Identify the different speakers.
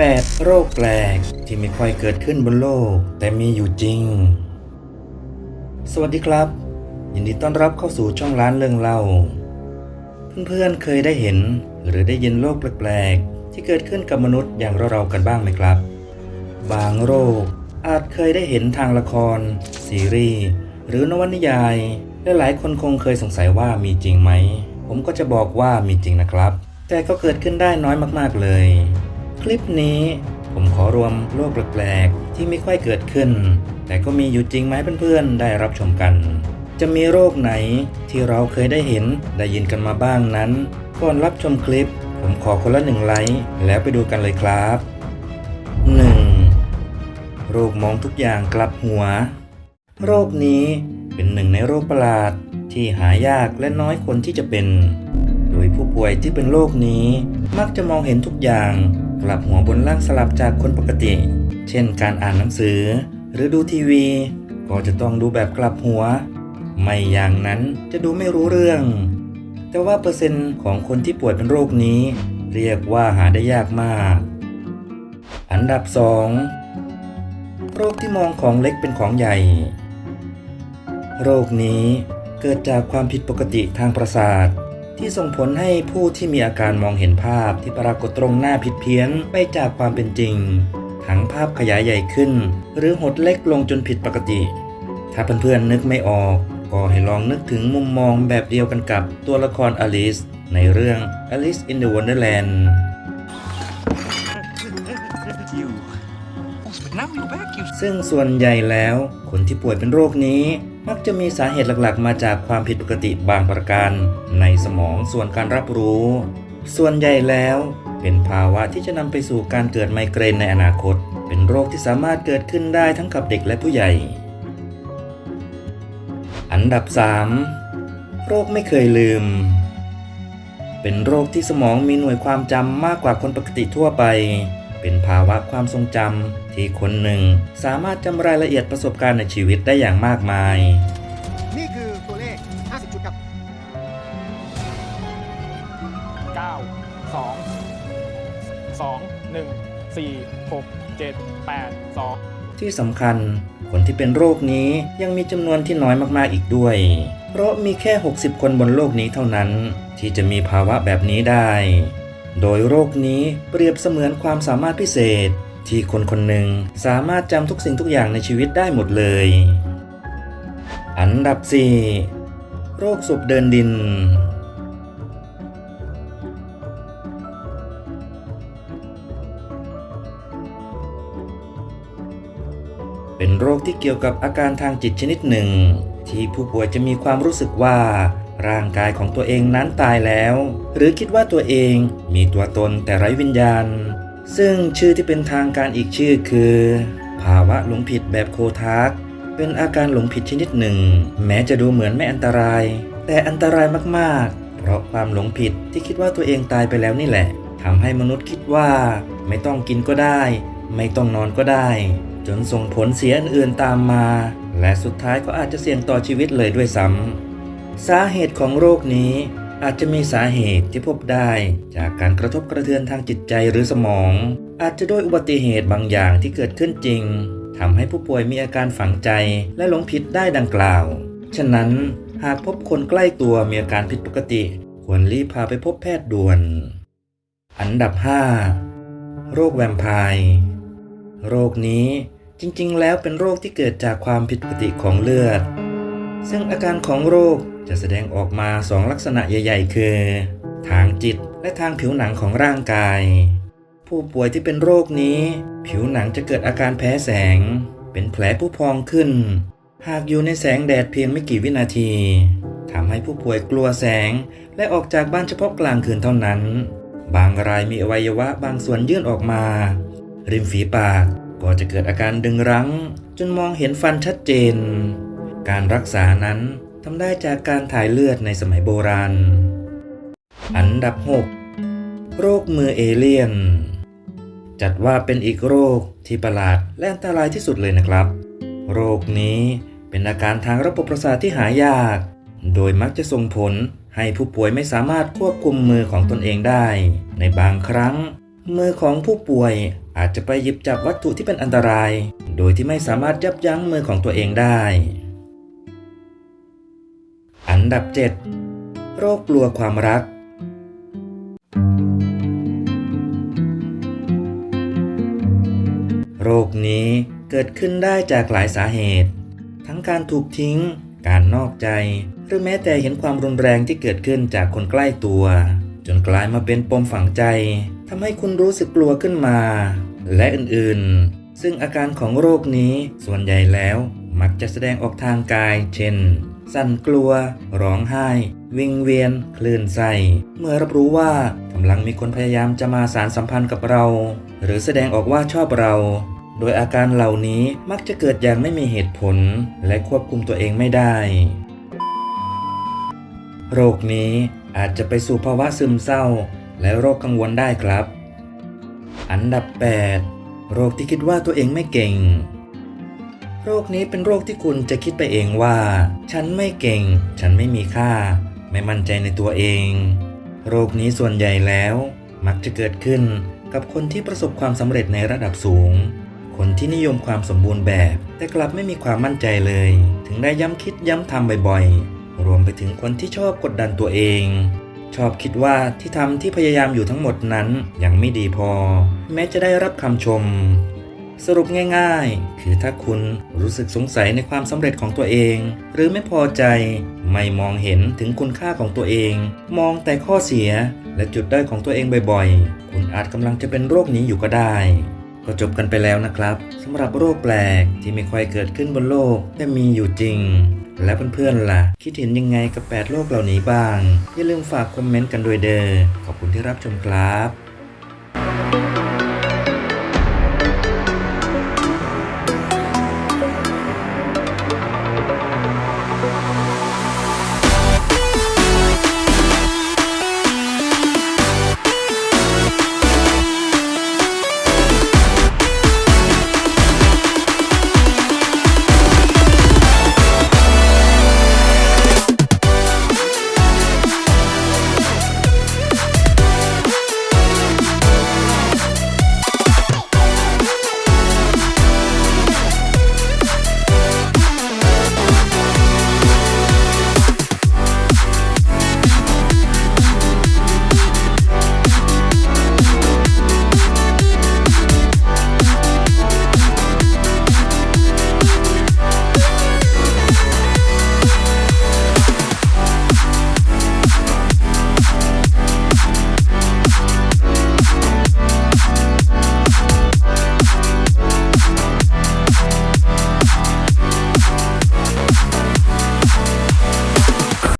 Speaker 1: 8 โรคแปลกที่ไม่ค่อยเกิดขึ้นบนโลก แต่มีอยู่จริง สวัสดีครับ ยินดีต้อนรับเข้าสู่ช่องร้านเรื่องเล่า เพื่อนๆเคยได้เห็น หรือได้ยินโรคแปลกๆที่เกิดขึ้นกับมนุษย์อย่างเราๆกันบ้างไหมครับ บางโรคอาจเคยได้เห็นทางละคร ซีรีส์หรือนวนิยายและหลายคนคงเคยสงสัยว่ามีจริงไหม ผมก็จะบอกว่ามีจริงนะครับ แต่ก็เกิดขึ้นได้น้อยมากๆเลย คลิปนี้ ผมขอรวมโรคแปลกๆ ที่ไม่ค่อยเกิดขึ้น แต่ก็มีอยู่จริงไหมเพื่อนๆ ได้รับชมกัน จะมีโรคไหนที่เราเคยได้เห็นได้ยินกันมาบ้างนั้นก่อนรับชมคลิป ผมขอคนละหนึ่งไลค์แล้วไปดูกันเลยครับ 1. โรคมองทุกอย่างกลับหัว โรคนี้เป็นหนึ่งในโรคประหลาดที่หายากและน้อยคนที่จะเป็น โดยผู้ป่วยที่เป็นโรคนี้มักจะมองเห็นทุกอย่าง กลับหัวบนล่างสลับจากคนปกติ เช่นการอ่านหนังสือ หรือดูทีวี ก็จะต้องดูแบบกลับหัว ไม่อย่างนั้นจะดูไม่รู้เรื่อง แต่ว่าเปอร์เซ็นต์ของคนที่ป่วยเป็นโรคนี้ เรียกว่าหาได้ยากมาก อันดับ 2 โรคที่มองของเล็กเป็นของใหญ่ โรคนี้เกิดจากความผิดปกติทางประสาท ที่ส่งผลให้ผู้ที่มีอาการมองเห็นภาพที่ปรากฏตรงหน้าผิดเพี้ยนไปจากความเป็นจริง ทั้งภาพขยายใหญ่ขึ้น หรือหดเล็กลงจนผิดปกติ ถ้าเพื่อนๆนึกไม่ออก ก็ให้ลองนึกถึงมุมมองแบบเดียวกันกับตัวละครอลิสในเรื่อง Alice in the Wonderland
Speaker 2: You. Now you're back. You
Speaker 1: ซึ่งส่วนใหญ่แล้ว คนที่ป่วยเป็นโรคนี้ มักจะมีสาเหตุหลักๆ มาจากความผิดปกติบางประการในสมองส่วนการรับรู้ ส่วนใหญ่แล้ว เป็นภาวะที่จะนำไปสู่การเกิดไมเกรนในอนาคต เป็นโรคที่สามารถเกิดขึ้นได้ทั้งกับเด็กและผู้ใหญ่ อันดับ 3 โรคไม่เคยลืม เป็นโรคที่สมองมีหน่วยความจำมากกว่าคนปกติทั่วไป เป็นภาวะความทรงจำที่คนหนึ่ง สามารถจำรายละเอียดประสบการณ์ในชีวิตได้อย่างมากมาย
Speaker 3: นี่คือตัวเลข 50ชุดครับ
Speaker 4: 9 2 2 1 4 6 7 8 2
Speaker 1: ที่สำคัญ คนที่เป็นโรคนี้ยังมีจำนวนที่น้อยมากๆอีกด้วย เพราะมีแค่ 60 คนบนโลกนี้เท่านั้น ที่จะมีภาวะแบบนี้ได้ โดยโรคนี้เปรียบเสมือนความสามารถพิเศษ ที่คนคนหนึ่งสามารถจำทุกสิ่งทุกอย่างในชีวิตได้หมดเลย อันดับ 4 โรคศพเดินดิน เป็นโรคที่เกี่ยวกับอาการทางจิตชนิดหนึ่ง ที่ผู้ป่วยจะมีความรู้สึกว่า ร่างกายของตัวเองนั้นตายแล้ว หรือคิดว่าตัวเองมีตัวตนแต่ไร้วิญญาณ ซึ่งชื่อที่เป็นทางการอีกชื่อคือ ภาวะหลงผิดแบบโคทาร์กเป็นอาการหลงผิดชนิดหนึ่ง แม้จะดูเหมือนไม่อันตราย แต่อันตรายมากๆ เพราะความหลงผิดที่คิดว่าตัวเองตายไปแล้วนี่แหละทำให้มนุษย์คิดว่า ไม่ต้องกินก็ได้ ไม่ต้องนอนก็ได้ จนส่งผลเสียอื่นๆตามมา และสุดท้ายก็อาจจะเสี่ยงต่อชีวิตเลยด้วยซ้ำ สาเหตุของโรคนี้อาจจะมีสาเหตุที่พบได้จากการกระทบกระเทือนทางจิตใจหรือสมอง อาจจะด้วยอุบัติเหตุบางอย่างที่เกิดขึ้นจริงทำให้ผู้ป่วยมีอาการฝังใจและหลงผิดได้ดังกล่าว ฉะนั้นหากพบคนใกล้ตัวมีอาการผิดปกติ ควรรีบพาไปพบแพทย์ด่วน อันดับ 5 โรคแวมไพร์โรคนี้จริงๆ แล้วเป็นโรคที่เกิดจากความผิดปกติของเลือด ซึ่งอาการของโรค จะแสดงออกมาสองลักษณะใหญ่ ๆ คือ ทางจิตและทางผิวหนังของร่างกาย ผู้ป่วยที่เป็นโรคนี้ ผิวหนังจะเกิดอาการแพ้แสง เป็นแผลผู้พองขึ้น หากอยู่ในแสงแดดเพียงไม่กี่วินาทีทำให้ผู้ป่วยกลัวแสง และออกจากบ้านเฉพาะกลางคืนเท่านั้น บางรายมีอวัยวะบางส่วนยื่นออกมา ริมฝีปากก็จะเกิดอาการดึงรั้ง จนมองเห็นฟันชัดเจน การรักษานั้น ทำได้จากการถ่ายเลือดในสมัยโบราณ อันดับ 6 โรคมือเอเลี่ยน จัดว่าเป็นอีกโรคที่ประหลาดและอันตรายที่สุดเลยนะครับ โรคนี้เป็นอาการทางระบบประสาทที่หายาก โดยมักจะส่งผลให้ผู้ป่วยไม่สามารถควบคุมมือของตนเองได้ ในบางครั้ง มือของผู้ป่วยอาจจะไปหยิบจับวัตถุที่เป็นอันตราย โดยที่ไม่สามารถยับยั้งมือของตัวเองได้ นดับ 7 โรคกลัวความรัก โรคนี้เกิดขึ้นได้จากหลายสาเหตุ ทั้งการถูกทิ้ง การนอกใจ หรือแม้แต่เห็นความรุนแรงที่เกิดขึ้นจากคนใกล้ตัว จนกลายมาเป็นปมฝังใจทำให้คุณรู้สึกกลัวขึ้นมา และอื่นๆ ซึ่งอาการของโรคนี้ส่วนใหญ่แล้ว มักจะแสดงออกทางกาย เช่น สั่นกลัว ร้องไห้ วิงเวียน คลื่นไส้เมื่อรับรู้ว่ากำลังมีคนพยายามจะมาสารสัมพันธ์กับเรา หรือแสดงออกว่าชอบเรา โดยอาการเหล่านี้มักจะเกิดอย่างไม่มีเหตุผล และควบคุมตัวเองไม่ได้ โรคนี้อาจจะไปสู่ภาวะซึมเศร้า และโรคกังวลได้ครับ อันดับ 8 โรคที่คิดว่าตัวเองไม่เก่ง โรคนี้เป็นโรคที่คุณจะคิดไปเองว่า ฉันไม่เก่ง ฉันไม่มีค่า ไม่มั่นใจในตัวเอง โรคนี้ส่วนใหญ่แล้ว มักจะเกิดขึ้นกับคนที่ประสบความสำเร็จในระดับสูง คนที่นิยมความสมบูรณ์แบบ แต่กลับไม่มีความมั่นใจเลย ถึงได้ย้ำคิดย้ำทำบ่อยๆ รวมไปถึงคนที่ชอบกดดันตัวเอง ชอบคิดว่าที่ทำที่พยายามอยู่ทั้งหมดนั้นยังไม่ดีพอ แม้จะได้รับคำชม สรุปง่ายๆ คือถ้าคุณรู้สึกสงสัยในความสำเร็จของตัวเอง หรือไม่พอใจไม่มองเห็นถึงคุณค่าของตัวเอง มองแต่ข้อเสียและจุดด้อยของตัวเองบ่อยๆ คุณอาจกำลังจะเป็นโรคนี้อยู่ก็ได้ ก็จบกันไปแล้วนะครับสำหรับโรคแปลกที่ไม่ค่อยเกิดขึ้นบนโลกแต่มีอยู่จริง และเพื่อนๆล่ะ คิดเห็นยังไงกับ 8 โรคเหล่านี้บ้าง อย่าลืมฝากคอมเมนต์กันด้วยเด้อขอบคุณที่รับชมครับ